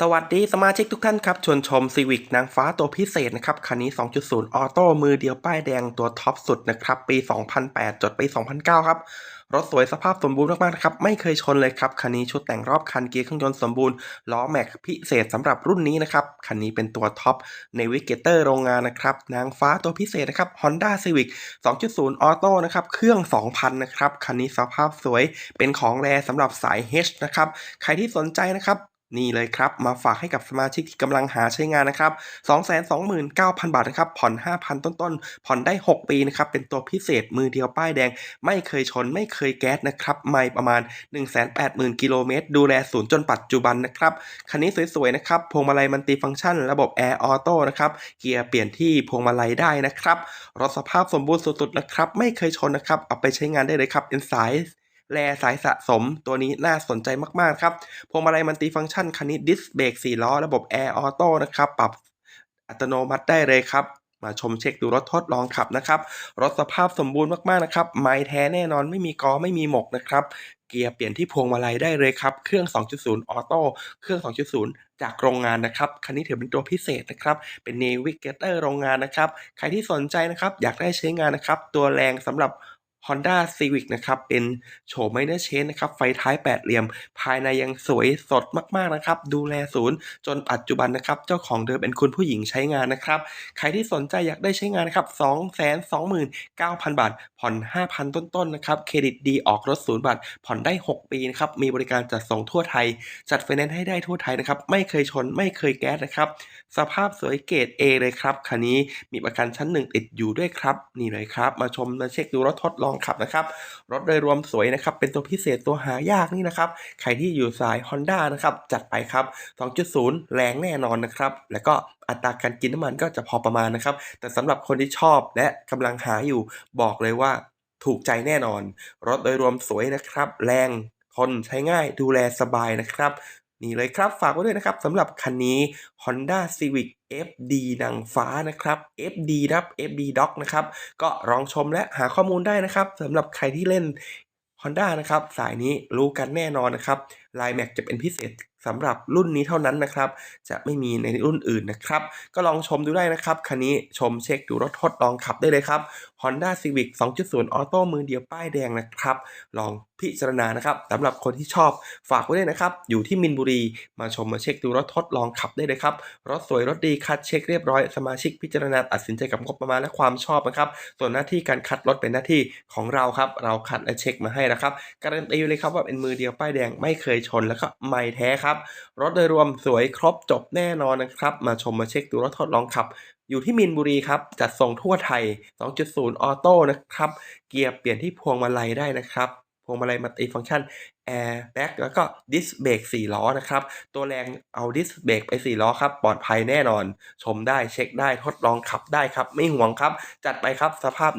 สวัสดีสมาชิกทุกท่านครับ ชวนชม Civic นางฟ้าตัวพิเศษนะครับ คันนี้ 2.0 ออโต้มือเดียวป้ายแดงตัวท็อปสุดนะครับ ปี 2008 จดปี 2009 ครับ รถสวยสภาพสมบูรณ์มากๆนะครับ ไม่เคยชนเลยครับ คันนี้ชุดแต่งรอบคันเกียร์เครื่องยนต์สมบูรณ์ ล้อแม็กพิเศษสำหรับรุ่นนี้นะครับ คันนี้เป็นตัวท็อปในวิกเกเตอร์โรงงานนะครับ นางฟ้าตัวพิเศษนะครับ Honda Civic 2.0 ออโต้นะครับ เครื่อง 2,000 นะครับ คันนี้สภาพสวยเป็นของแรสำหรับสาย H นะครับ ใครที่สนใจนะครับ นี่เลยครับ มาฝากให้กับสมาชิกที่กำลังหาใช้งานนะครับ 229,000 บาทนะครับ ผ่อน 5,000 ต้นๆ ผ่อนได้ 6 ปีนะครับ เป็นตัวพิเศษมือเดียวป้ายแดง ไม่เคยชน ไม่เคยแก๊สนะครับ ไม่ประมาณ 180,000 กิโลเมตร ดูแลศูนย์จนปัจจุบันนะครับ คันนี้สวยๆ นะครับ พวงมาลัยมันติฟังก์ชัน ระบบแอร์ออโต้นะครับ เกียร์เปลี่ยนที่พวงมาลัยได้นะครับ รถสภาพสมบูรณ์สุดๆ นะครับ ไม่เคยชนนะครับ เอาไปใช้งานได้เลยครับ เป็นสาย แลสายสะสมตัวนี้น่าสนใจมากๆครับพวงมาลัยมันติฟังก์ชันคันนี้ดิสเบรก4ล้อระบบแอร์ออโต้นะครับปรับอัตโนมัติได้เลยครับมาชมเช็คดูรถทดลองขับนะครับ รถสภาพสมบูรณ์มากๆนะครับ ไม้แท้แน่นอนไม่มีกอไม่มีหมกนะครับ เกียร์เปลี่ยนที่พวงมาลัยได้เลยครับ เครื่อง 2.0 ออโต้ เครื่อง 2.0 จากโรงงานนะครับ คันนี้ถือเป็นตัวพิเศษนะครับ เป็น Navigator โรงงานนะครับ ใครที่สนใจนะครับ อยากได้ใช้งานนะครับ ตัวแรงสำหรับ Honda Civic นะครับ เป็นโฉม Minor Change นะครับ ไฟท้ายแปดเหลี่ยม ภายในยังสวยสดมาก ๆ นะครับ ดูแลศูนย์ จนปัจจุบันนะครับ เจ้าของเดิมเป็นคุณผู้หญิงใช้งานนะครับ ใครที่สนใจอยากได้ใช้งานนะครับ 229,000 บาท ผ่อน 5,000 ต้นๆนะครับ เครดิตดีออกรถศูนย์บาท ผ่อนได้ 6 ปีนะครับ มีบริการจัดส่งทั่วไทย จัดไฟแนนซ์ให้ได้ทั่วไทยนะครับ ไม่เคยชน ไม่เคยแก๊สนะครับ สภาพสวยเกรด A เลยครับ คันนี้มีประกันชั้น 1 ติดอยู่ด้วยครับ นี่เลยครับ มาชมมาเช็คดูรถทดลองขับนะครับ รถโดยรวมสวยนะครับ เป็นตัวพิเศษตัวหายากนี่นะครับ ใครที่อยู่สาย Honda นะครับ จัดไปครับ 2.0 แรงแน่นอนนะครับ แล้วก็อัตราการกินน้ำมันก็จะพอประมาณนะครับ แต่สำหรับคนที่ชอบและกำลังหาอยู่บอกเลยว่าถูกใจแน่นอน รถโดยรวมสวยนะครับ แรงทนใช้ง่ายดูแลสบายนะครับ นี่เลยครับฝากไว้ด้วยนะครับสำหรับคันนี้ Honda Civic FD นางฟ้านะครับ FD ครับ FD Doc นะครับ ก็ลองชมและหาข้อมูลได้นะครับสำหรับใครที่เล่น Honda นะครับ สายนี้รู้กันแน่นอนนะครับลายแม็กจะเป็นพิเศษสำหรับรุ่นนี้เท่านั้นนะครับ จะไม่มีในรุ่นอื่นนะครับ ก็ลองชมดูได้นะครับ คันนี้ชมเช็คดูรถทดลองขับได้เลยครับ Honda Civic 2.0ออโต้มือเดียวป้ายแดงนะครับ ลอง พิจารณานะครับสำหรับคนที่ชอบฝากไว้ด้วยนะครับ อยู่ที่มินบุรีมาชมมาเช็คดูรถทดลองขับได้เลยครับรถสวยรถดีคัดเช็คเรียบร้อยสมาชิกพิจารณาตัดสินใจกับงบประมาณและความชอบนะครับ ส่วนหน้าที่การคัดรถเป็นหน้าที่ของเราครับ เราคัดและเช็คมาให้นะครับ การันตีเลยครับว่าเป็นมือเดียวป้ายแดงไม่เคยชนแล้วก็ไม่แท้ครับ รถโดยรวมสวยครบจบแน่นอนนะครับ มาชมมาเช็คดูรถทดลองขับอยู่ที่มินบุรีครับ จัดส่งทั่วไทย 2.0 ออโต้นะครับ เกียร์เปลี่ยนที่พวงมาลัยได้นะครับ พวงมาลัยมัลติฟังก์ชันแอร์แบ็กแล้วก็ดิสเบรก4ล้อนะครับ ตัวแรงเอาดิสเบรกไป4ล้อครับ ปลอดภัยแน่นอน ชมได้เช็คได้ทดลองขับได้ครับ ไม่ห่วงครับ จัดไปครับสภาพ